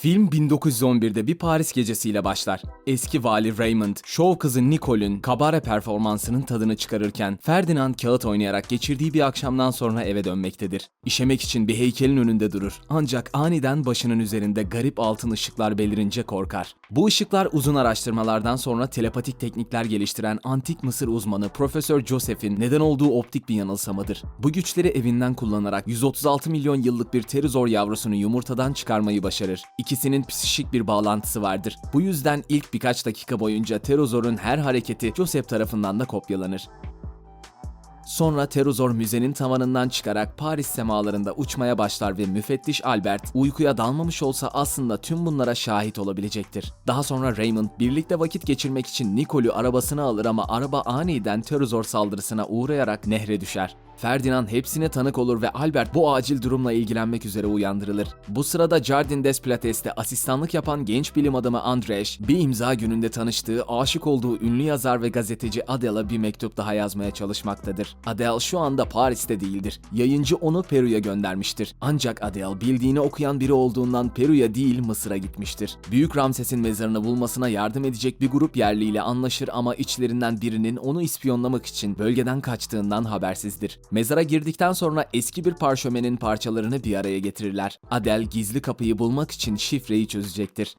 Film 1911'de bir Paris gecesiyle başlar. Eski vali Raymond, şov kızı Nicole'ün kabare performansının tadını çıkarırken Ferdinand kağıt oynayarak geçirdiği bir akşamdan sonra eve dönmektedir. İşemek için bir heykelin önünde durur. Ancak aniden başının üzerinde garip altın ışıklar belirince korkar. Bu ışıklar uzun araştırmalardan sonra telepatik teknikler geliştiren antik Mısır uzmanı Profesör Joseph'in neden olduğu optik bir yanılsamadır. Bu güçleri evinden kullanarak 136 milyon yıllık bir terizor yavrusunu yumurtadan çıkarmayı başarır. İkisinin psişik bir bağlantısı vardır. Bu yüzden ilk birkaç dakika boyunca Terozor'un her hareketi Joseph tarafından da kopyalanır. Sonra Terozor müzenin tavanından çıkarak Paris semalarında uçmaya başlar ve müfettiş Albert uykuya dalmamış olsa aslında tüm bunlara şahit olabilecektir. Daha sonra Raymond birlikte vakit geçirmek için Nicole'ü arabasına alır ama araba aniden Terozor saldırısına uğrayarak nehre düşer. Ferdinand hepsine tanık olur ve Albert bu acil durumla ilgilenmek üzere uyandırılır. Bu sırada Jardin des Plates'te asistanlık yapan genç bilim adamı Andrej, bir imza gününde tanıştığı, aşık olduğu ünlü yazar ve gazeteci Adele'a bir mektup daha yazmaya çalışmaktadır. Adele şu anda Paris'te değildir. Yayıncı onu Peru'ya göndermiştir. Ancak Adele bildiğini okuyan biri olduğundan Peru'ya değil Mısır'a gitmiştir. Büyük Ramses'in mezarını bulmasına yardım edecek bir grup yerliyle anlaşır ama içlerinden birinin onu ispiyonlamak için bölgeden kaçtığından habersizdir. Mezara girdikten sonra eski bir parşömenin parçalarını bir araya getirirler. Adele gizli kapıyı bulmak için şifreyi çözecektir.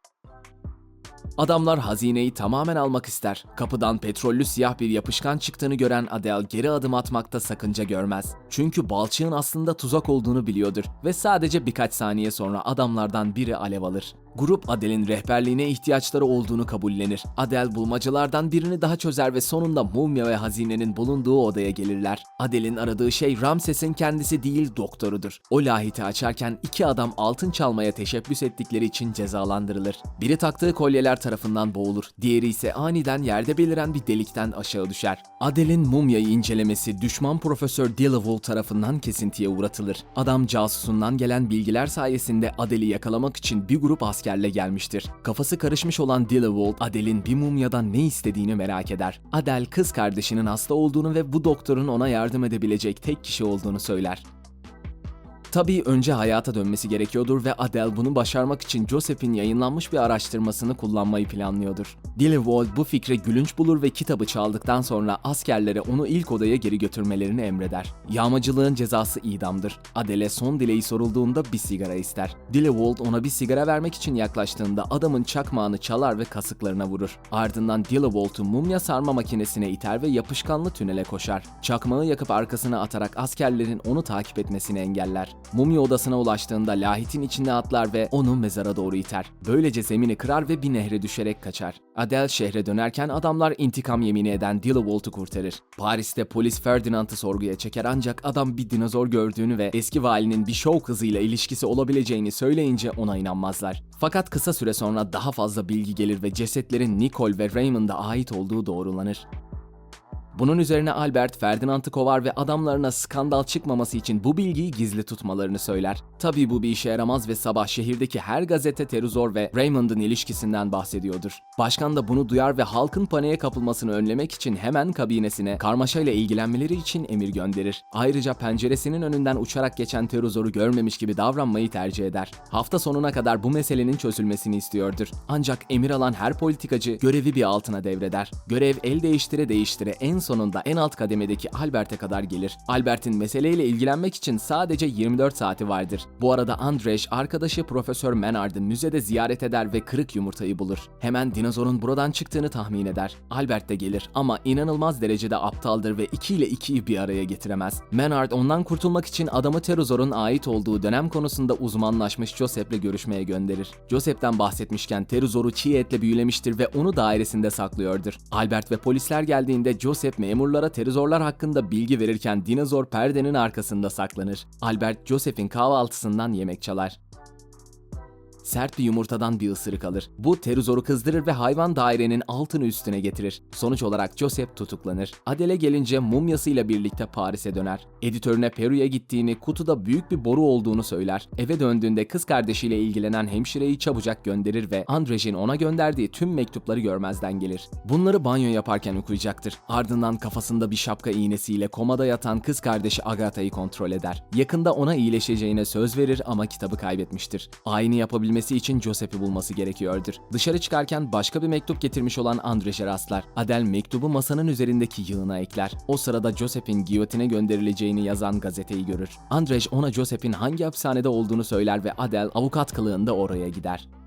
Adamlar hazineyi tamamen almak ister. Kapıdan petrollü siyah bir yapışkan çıktığını gören Adele geri adım atmakta sakınca görmez. Çünkü balçığın aslında tuzak olduğunu biliyordur ve sadece birkaç saniye sonra adamlardan biri alev alır. Grup Adele'in rehberliğine ihtiyaçları olduğunu kabullenir. Adele bulmacalardan birini daha çözer ve sonunda mumya ve hazinenin bulunduğu odaya gelirler. Adele'in aradığı şey Ramses'in kendisi değil doktorudur. O lahiti açarken iki adam altın çalmaya teşebbüs ettikleri için cezalandırılır. Biri taktığı kolyeler tarafından boğulur, diğeri ise aniden yerde beliren bir delikten aşağı düşer. Adele'in mumyayı incelemesi düşman Profesör Delaval tarafından kesintiye uğratılır. Adam casusundan gelen bilgiler sayesinde Adele'i yakalamak için bir grup askerle gelmiştir. Kafası karışmış olan Delaval, Adele'in bir mumyadan ne istediğini merak eder. Adele kız kardeşinin hasta olduğunu ve bu doktorun ona yardım edebilecek tek kişi olduğunu söyler. Tabii önce hayata dönmesi gerekiyordur ve Adele bunu başarmak için Joseph'in yayınlanmış bir araştırmasını kullanmayı planlıyordur. Dillewald bu fikre gülünç bulur ve kitabı çaldıktan sonra askerlere onu ilk odaya geri götürmelerini emreder. Yağmacılığın cezası idamdır. Adele son dileği sorulduğunda bir sigara ister. Dillewald ona bir sigara vermek için yaklaştığında adamın çakmağını çalar ve kasıklarına vurur. Ardından Dillewald'u mumya sarma makinesine iter ve yapışkanlı tünele koşar. Çakmağı yakıp arkasına atarak askerlerin onu takip etmesini engeller. Mumya odasına ulaştığında lahitin içine atlar ve onu mezara doğru iter. Böylece zemini kırar ve bir nehre düşerek kaçar. Adele şehre dönerken adamlar intikam yemini eden Dillewald'u kurtarır. Paris'te polis Ferdinand'ı sorguya çeker ancak adam bir dinozor gördüğünü ve eski valinin bir şov kızıyla ilişkisi olabileceğini söyleyince ona inanmazlar. Fakat kısa süre sonra daha fazla bilgi gelir ve cesetlerin Nicole ve Raymond'a ait olduğu doğrulanır. Bunun üzerine Albert Ferdinand'ı kovar ve adamlarına skandal çıkmaması için bu bilgiyi gizli tutmalarını söyler. Tabii bu bir işe yaramaz ve sabah şehirdeki her gazete Teruzor ve Raymond'ın ilişkisinden bahsediyordur. Başkan da bunu duyar ve halkın paniğe kapılmasını önlemek için hemen kabinesine karmaşayla ilgilenmeleri için emir gönderir. Ayrıca penceresinin önünden uçarak geçen Teruzor'u görmemiş gibi davranmayı tercih eder. Hafta sonuna kadar bu meselenin çözülmesini istiyordur. Ancak emir alan her politikacı görevi bir altına devreder. Görev el değiştire değiştire en sonunda en alt kademedeki Albert'e kadar gelir. Albert'in meseleyle ilgilenmek için sadece 24 saati vardır. Bu arada Andrej arkadaşı Profesör Menard'ı müzede ziyaret eder ve kırık yumurtayı bulur. Hemen dinozorun buradan çıktığını tahmin eder. Albert de gelir ama inanılmaz derecede aptaldır ve 2 ile 2'yi bir araya getiremez. Menard ondan kurtulmak için adamı Terozor'un ait olduğu dönem konusunda uzmanlaşmış Joseph'le görüşmeye gönderir. Joseph'ten bahsetmişken Terozor'u çiğ etle büyülemiştir ve onu dairesinde saklıyordur. Albert ve polisler geldiğinde Joseph memurlara terizorlar hakkında bilgi verirken dinozor perdenin arkasında saklanır. Albert Joseph'in kahvaltısından yemek çalar sert bir yumurtadan bir ısırık alır. Bu Teruzor'u kızdırır ve hayvan dairenin altını üstüne getirir. Sonuç olarak Joseph tutuklanır. Adele gelince mumyasıyla birlikte Paris'e döner. Editörüne Peru'ya gittiğini, kutuda büyük bir boru olduğunu söyler. Eve döndüğünde kız kardeşiyle ilgilenen hemşireyi çabucak gönderir ve Andrej'in ona gönderdiği tüm mektupları görmezden gelir. Bunları banyo yaparken okuyacaktır. Ardından kafasında bir şapka iğnesiyle komada yatan kız kardeşi Agatha'yı kontrol eder. Yakında ona iyileşeceğine söz verir ama kitabı kaybetmiştir. Ayini yapabilmek öldürülebilmesi için Joseph'i bulması gerekiyordur. Dışarı çıkarken başka bir mektup getirmiş olan Andrej'e rastlar. Adel mektubu masanın üzerindeki yığına ekler. O sırada Joseph'in giyotine gönderileceğini yazan gazeteyi görür. Andrej ona Joseph'in hangi hapishanede olduğunu söyler ve Adel avukat kılığında oraya gider.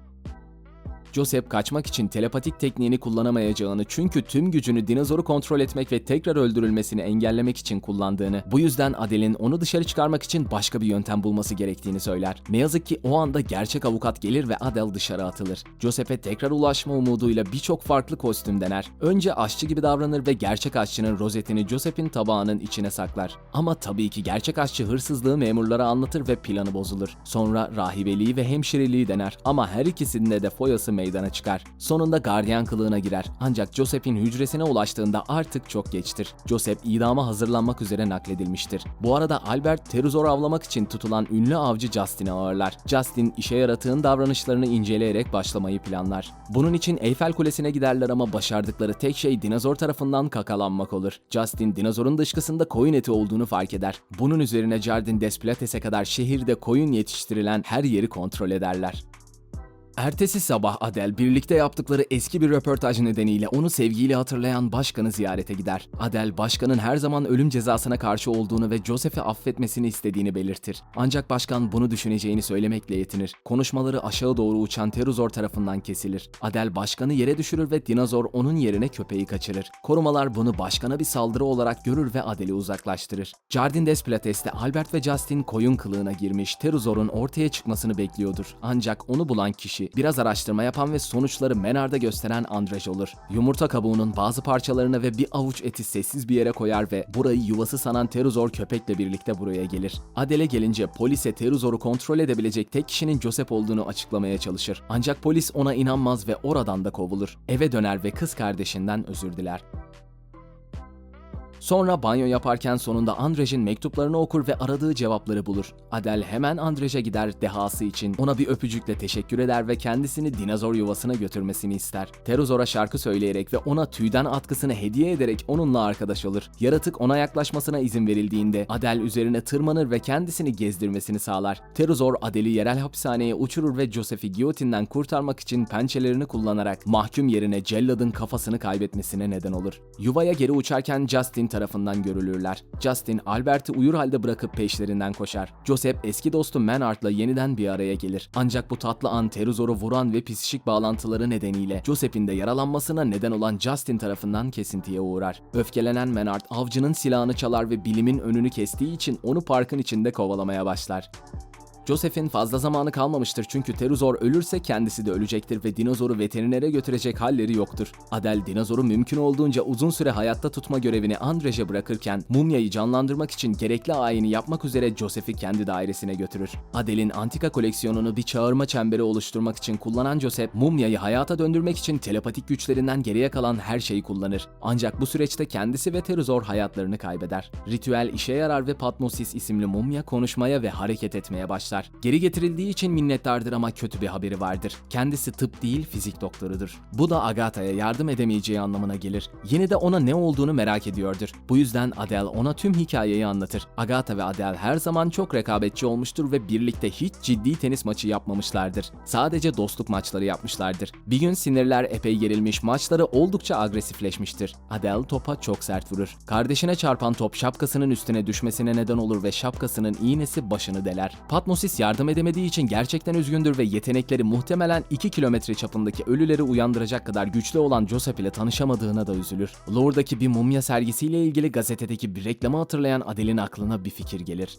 Joseph kaçmak için telepatik tekniğini kullanamayacağını çünkü tüm gücünü dinozoru kontrol etmek ve tekrar öldürülmesini engellemek için kullandığını, bu yüzden Adel'in onu dışarı çıkarmak için başka bir yöntem bulması gerektiğini söyler. Ne yazık ki o anda gerçek avukat gelir ve Adel dışarı atılır. Joseph'e tekrar ulaşma umuduyla birçok farklı kostüm dener. Önce aşçı gibi davranır ve gerçek aşçının rozetini Joseph'in tabağının içine saklar. Ama tabii ki gerçek aşçı hırsızlığı memurlara anlatır ve planı bozulur. Sonra rahibeliği ve hemşireliği dener ama her ikisinde de foyası meydana çıkar. Sonunda gardiyan kılığına girer. Ancak Joseph'in hücresine ulaştığında artık çok geçtir. Joseph idama hazırlanmak üzere nakledilmiştir. Bu arada Albert teruzor avlamak için tutulan ünlü avcı Justin'i ağırlar. Justin işe yaratığın davranışlarını inceleyerek başlamayı planlar. Bunun için Eyfel Kulesi'ne giderler ama başardıkları tek şey dinozor tarafından kakalanmak olur. Justin dinozorun dışkısında koyun eti olduğunu fark eder. Bunun üzerine Jardin des Plates'e kadar şehirde koyun yetiştirilen her yeri kontrol ederler. Ertesi sabah Adel birlikte yaptıkları eski bir röportaj nedeniyle onu sevgiyle hatırlayan başkanı ziyarete gider. Adel başkanın her zaman ölüm cezasına karşı olduğunu ve Joseph'i affetmesini istediğini belirtir. Ancak başkan bunu düşüneceğini söylemekle yetinir. Konuşmaları aşağı doğru uçan Teruzor tarafından kesilir. Adel başkanı yere düşürür ve dinozor onun yerine köpeği kaçırır. Korumalar bunu başkana bir saldırı olarak görür ve Adel'i uzaklaştırır. Jardin des Plates'te Albert ve Justin koyun kılığına girmiş Teruzor'un ortaya çıkmasını bekliyordur. Ancak onu bulan kişi biraz araştırma yapan ve sonuçları Menard'a gösteren Andrej olur. Yumurta kabuğunun bazı parçalarını ve bir avuç eti sessiz bir yere koyar ve burayı yuvası sanan Teruzor köpekle birlikte buraya gelir. Adele gelince polise Teruzor'u kontrol edebilecek tek kişinin Joseph olduğunu açıklamaya çalışır. Ancak polis ona inanmaz ve oradan da kovulur. Eve döner ve kız kardeşinden özür diler. Sonra banyo yaparken sonunda Andrej'in mektuplarını okur ve aradığı cevapları bulur. Adel hemen Andrej'e gider dehası için. Ona bir öpücükle teşekkür eder ve kendisini dinozor yuvasına götürmesini ister. Teruzor'a şarkı söyleyerek ve ona tüyden atkısını hediye ederek onunla arkadaş olur. Yaratık ona yaklaşmasına izin verildiğinde Adel üzerine tırmanır ve kendisini gezdirmesini sağlar. Teruzor Adel'i yerel hapishaneye uçurur ve Joseph'i giyotinden kurtarmak için pençelerini kullanarak mahkum yerine celladın kafasını kaybetmesine neden olur. Yuvaya geri uçarken Justin tarafından görülürler. Justin, Albert'i uyur halde bırakıp peşlerinden koşar. Joseph eski dostu Manard'la yeniden bir araya gelir. Ancak bu tatlı an Teruzor'u vuran ve psişik bağlantıları nedeniyle Joseph'in de yaralanmasına neden olan Justin tarafından kesintiye uğrar. Öfkelenen Manard avcının silahını çalar ve bilimin önünü kestiği için onu parkın içinde kovalamaya başlar. Joseph'in fazla zamanı kalmamıştır çünkü Teruzor ölürse kendisi de ölecektir ve dinozoru veterinere götürecek halleri yoktur. Adel dinozoru mümkün olduğunca uzun süre hayatta tutma görevini Andrej'e bırakırken mumyayı canlandırmak için gerekli ayini yapmak üzere Joseph'i kendi dairesine götürür. Adel'in antika koleksiyonunu bir çağırma çemberi oluşturmak için kullanan Joseph, mumyayı hayata döndürmek için telepatik güçlerinden geriye kalan her şeyi kullanır. Ancak bu süreçte kendisi ve Teruzor hayatlarını kaybeder. Ritüel işe yarar ve Patmosis isimli mumya konuşmaya ve hareket etmeye başlar başlar. Geri getirildiği için minnettardır ama kötü bir haberi vardır. Kendisi tıp değil fizik doktorudur. Bu da Agatha'ya yardım edemeyeceği anlamına gelir. Yine de ona ne olduğunu merak ediyordur. Bu yüzden Adele ona tüm hikayeyi anlatır. Agatha ve Adele her zaman çok rekabetçi olmuştur ve birlikte hiç ciddi tenis maçı yapmamışlardır. Sadece dostluk maçları yapmışlardır. Bir gün sinirler epey gerilmiş, maçları oldukça agresifleşmiştir. Adele topa çok sert vurur. Kardeşine çarpan top şapkasının üstüne düşmesine neden olur ve şapkasının iğnesi başını deler. Patmosis yardım edemediği için gerçekten üzgündür ve yetenekleri muhtemelen 2 kilometre çapındaki ölüleri uyandıracak kadar güçlü olan Joseph ile tanışamadığına da üzülür. Lourda'daki bir mumya sergisiyle ilgili gazetedeki bir reklamı hatırlayan Adele'in aklına bir fikir gelir.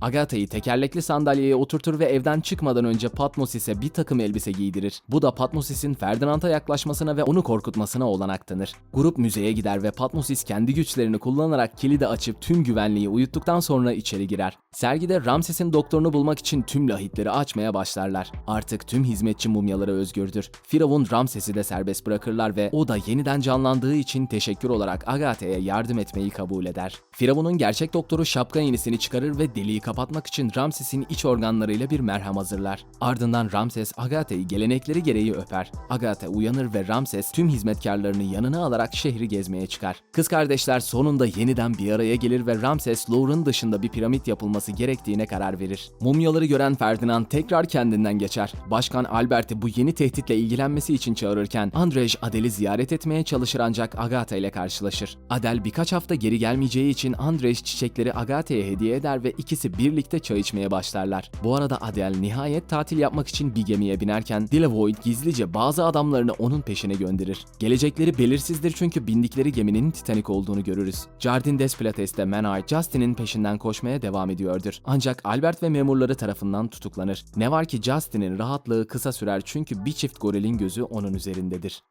Agatha'yı tekerlekli sandalyeye oturtur ve evden çıkmadan önce Patmosis'e bir takım elbise giydirir. Bu da Patmosis'in Ferdinand'a yaklaşmasına ve onu korkutmasına olanak tanır. Grup müzeye gider ve Patmosis kendi güçlerini kullanarak kilidi açıp tüm güvenliği uyuttuktan sonra içeri girer. Sergide Ramses'in doktorunu bulmak için tüm lahitleri açmaya başlarlar. Artık tüm hizmetçi mumyaları özgürdür. Firavun Ramses'i de serbest bırakırlar ve o da yeniden canlandığı için teşekkür olarak Agatha'ya yardım etmeyi kabul eder. Firavun'un gerçek doktoru şapka iğnesini çıkarır ve deliği kapatmak için Ramses'in iç organlarıyla bir merhem hazırlar. Ardından Ramses Agathe'yi gelenekleri gereği öper. Agathe uyanır ve Ramses tüm hizmetkarlarını yanına alarak şehri gezmeye çıkar. Kız kardeşler sonunda yeniden bir araya gelir ve Ramses Louvre'un dışında bir piramit yapılması gerektiğine karar verir. Mumyaları gören Ferdinand tekrar kendinden geçer. Başkan Albert'i bu yeni tehditle ilgilenmesi için çağırırken Andrej Adel'i ziyaret etmeye çalışır ancak Agatha ile karşılaşır. Adel birkaç hafta geri gelmeyeceği için Andrej çiçekleri Agatha'ya hediye eder ve ikisi birlikte çay içmeye başlarlar. Bu arada Adel nihayet tatil yapmak için bir gemiye binerken Dilevoid gizlice bazı adamlarını onun peşine gönderir. Gelecekleri belirsizdir çünkü bindikleri geminin Titanic olduğunu görürüz. Jardin des Plates'te Menard Justin'in peşinden koşmaya devam ediyordur. Ancak Albert ve memurları tarafından tutuklanır. Ne var ki Justin'in rahatlığı kısa sürer çünkü bir çift gorilin gözü onun üzerindedir.